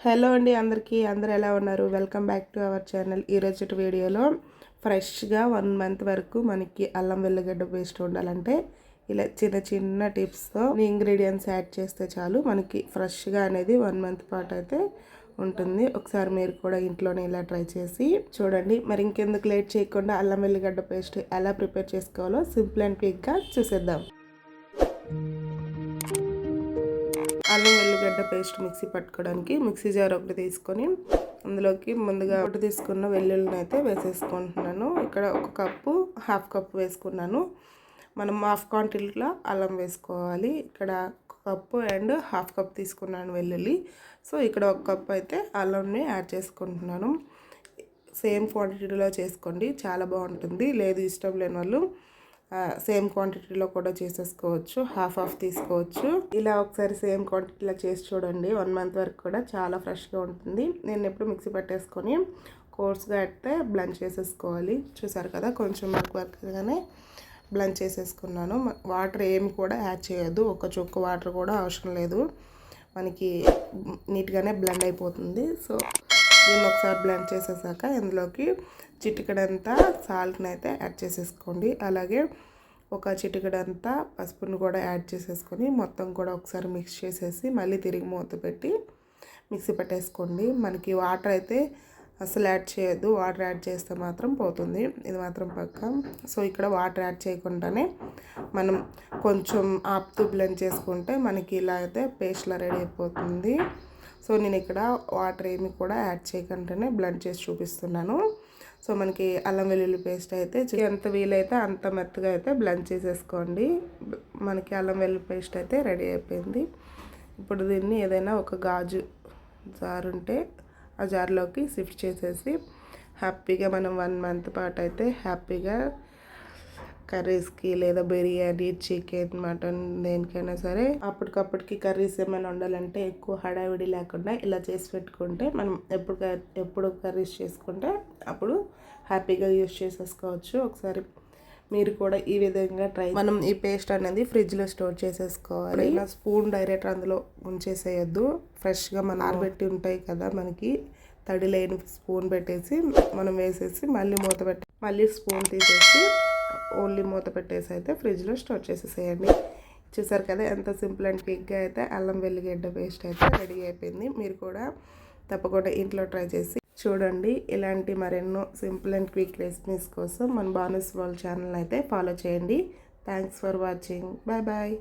Hello అండి అందరికీ అందరు ఎలా ఉన్నారు? Welcome back to our channel ఈరోజు వీడియోలో ఫ్రెష్గా వన్ మంత్ వరకు మనకి అల్లం వెల్లిగడ్డ పేస్ట్ ఉండాలంటే ఇలా చిన్న చిన్న టిప్స్తో ఇంగ్రీడియంట్స్ యాడ్ చేస్తే చాలు మనకి ఫ్రెష్గా అనేది వన్ మంత్ పాటు అయితే ఉంటుంది. ఒకసారి మీరు కూడా ఇంట్లోనే ఇలా ట్రై చేసి చూడండి. మరి ఇంకెందుకు లేట్ చేయకుండా అల్లం వెల్లిగడ్డ పేస్ట్ ఎలా ప్రిపేర్ చేసుకోవాలో సింపుల్ అండ్ క్విక్గా చూసేద్దాం. అల్లం వెల్లిగడ్డ పేస్ట్ మిక్సీ పట్టుకోవడానికి మిక్సీ జార్ ఒకటి తీసుకొని అందులోకి ముందుగా ఒకటి తీసుకున్న వెల్లుల్లిని అయితే వేసేసుకుంటున్నాను. ఇక్కడ ఒక కప్పు హాఫ్ కప్పు వేసుకున్నాను. మనం హాఫ్ క్వాంటిటీలో అల్లం వేసుకోవాలి. ఇక్కడ ఒక కప్పు అండ్ హాఫ్ కప్ తీసుకున్నాను వెల్లుల్లి. సో ఇక్కడ ఒక కప్పు అయితే అల్లంని యాడ్ చేసుకుంటున్నాను. సేమ్ క్వాంటిటీలో చేసుకోండి. చాలా బాగుంటుంది. లేదు ఇష్టం లేని వాళ్ళు సేమ్ క్వాంటిటీలో కూడా చేసేసుకోవచ్చు. హాఫ్ హాఫ్ తీసుకోవచ్చు. ఇలా ఒకసారి సేమ్ క్వాంటిటీలో చేసి చూడండి. వన్ మంత్ వరకు కూడా చాలా ఫ్రెష్గా ఉంటుంది. నేను ఎప్పుడు మిక్సీ పట్టేసుకొని కోర్స్గా అయితే బ్లండ్ చేసేసుకోవాలి. చూసారు కదా కొంచెం వర్క్ వర్క్గానే బ్లండ్ చేసేసుకున్నాను. వాటర్ ఏమి కూడా యాడ్ చేయొద్దు. ఒక చుక్క వాటర్ కూడా అవసరం లేదు. మనకి నీట్గానే బ్లెండ్ అయిపోతుంది. సో దీన్ని ఒకసారి బ్లెండ్ చేసేసాక ఇందులోకి చిటికడంతా సాల్ట్ని అయితే యాడ్ చేసేసుకోండి. అలాగే ఒక చిటికడంతా పసుపుని కూడా యాడ్ చేసేసుకొని మొత్తం కూడా ఒకసారి మిక్స్ చేసేసి మళ్ళీ తిరిగి మూత పెట్టి మిక్సీ పెట్టేసుకోండి. మనకి వాటర్ అయితే అసలు యాడ్ చేయొద్దు. వాటర్ యాడ్ చేస్తే మాత్రం పోతుంది. ఇది మాత్రం పక్క. సో ఇక్కడ వాటర్ యాడ్ చేయకుండానే మనం కొంచెం ఆపుతూ బ్లెండ్ చేసుకుంటే మనకి ఇలా అయితే పేస్ట్లా రెడీ అయిపోతుంది. సో నేను ఇక్కడ వాటర్ ఏమి కూడా యాడ్ చేయకుండానే బ్లెండ్ చేసి చూపిస్తున్నాను. సో మనకి అల్లం వెల్లుల్లి పేస్ట్ అయితే ఎంత వీలైతే అంత మెత్తగా అయితే బ్లెండ్ చేసేసుకోండి. మనకి అల్లం వెల్లుల్లి పేస్ట్ అయితే రెడీ అయిపోయింది. ఇప్పుడు దీన్ని ఏదైనా ఒక గాజు జార్ ఉంటే ఆ జార్లోకి షిఫ్ట్ చేసేసి హ్యాపీగా మనం వన్ మంత్ పాటు అయితే హ్యాపీగా కర్రీస్కి లేదా బిర్యానీ చికెన్ మటన్ దేనికైనా సరే అప్పటికప్పటికి కర్రీస్ ఏమైనా ఉండాలంటే ఎక్కువ హడావిడి లేకుండా ఇలా చేసి పెట్టుకుంటే మనం ఎప్పుడు ఎప్పుడు కర్రీస్ చేసుకుంటే అప్పుడు హ్యాపీగా యూస్ చేసేసుకోవచ్చు. ఒకసారి మీరు కూడా ఈ విధంగా ట్రై మనం ఈ పేస్ట్ అనేది ఫ్రిడ్జ్లో స్టోర్ చేసేసుకోవాలి. ఇలా స్పూన్ డైరెక్ట్ అందులో ఉంచేసేయద్దు. ఫ్రెష్గా మన ఆరబెట్టి ఉంటాయి కదా మనకి. తడి లేని స్పూన్ పెట్టేసి మనం వేసేసి మళ్ళీ మూత పెట్టి మళ్ళీ స్పూన్ తీసేసి ఓన్లీ మూత పెట్టేసి అయితే ఫ్రిడ్జ్లో స్టోర్ చేసేసేయండి. చూసారు కదా ఎంత సింపుల్ అండ్ క్విక్గా అయితే అల్లం వెల్లిగడ్డ పేస్ట్ అయితే రెడీ అయిపోయింది. మీరు కూడా తప్పకుండా ఇంట్లో ట్రై చేసి చూడండి. ఇలాంటి మరెన్నో సింపుల్ అండ్ క్విక్ రెసిపీస్ కోసం మన బానస్ వాళ్ళ ఛానల్ అయితే ఫాలో చేయండి. Thanks for watching. Bye bye.